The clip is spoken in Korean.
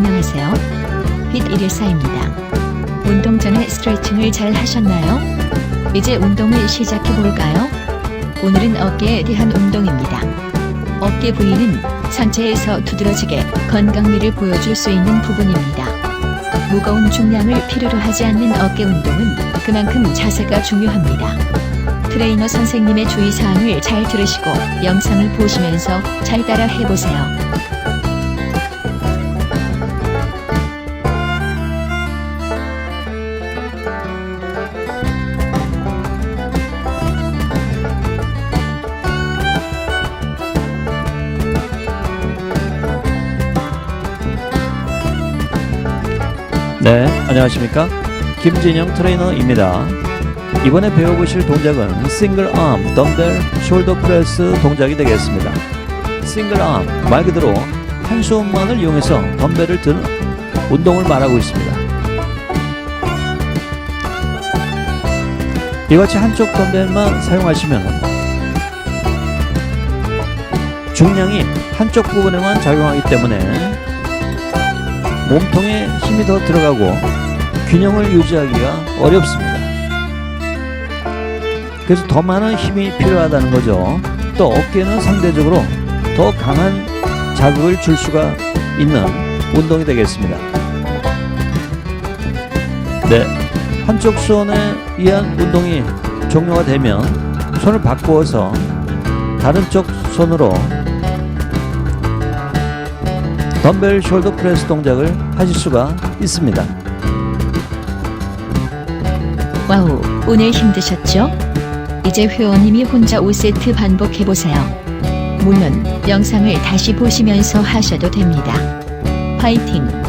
안녕하세요. 핏 114입니다. 운동 전에 스트레칭을 잘 하셨나요? 이제 운동을 시작해 볼까요? 오늘은 어깨에 대한 운동입니다. 어깨 부위는 상체에서 두드러지게 건강미를 보여줄 수 있는 부분입니다. 무거운 중량을 필요로 하지 않는 어깨 운동은 그만큼 자세가 중요합니다. 트레이너 선생님의 주의사항을 잘 들으시고 영상을 보시면서 잘 따라 해보세요. 네, 안녕하십니까? 김진영 트레이너입니다. 이번에 배워보실 동작은 싱글 암 덤벨 숄더 프레스 동작이 되겠습니다. 싱글 암 말 그대로 한 손만을 이용해서 덤벨을 드는 운동을 말하고 있습니다. 이같이 한쪽 덤벨만 사용하시면 중량이 한쪽 부분에만 작용하기 때문에 몸통에 힘이 더 들어가고 균형을 유지하기가 어렵습니다. 그래서 더 많은 힘이 필요하다는 거죠. 또 어깨는 상대적으로 더 강한 자극을 줄 수가 있는 운동이 되겠습니다. 네. 한쪽 손에 의한 운동이 종료가 되면 손을 바꾸어서 다른 쪽 손으로 덤벨 숄더 프레스 동작을 하실 수가 있습니다. 와우, 오늘 힘드셨죠? 이제 회원님이 혼자 5세트 반복해보세요. 물론 영상을 다시 보시면서 하셔도 됩니다. 화이팅!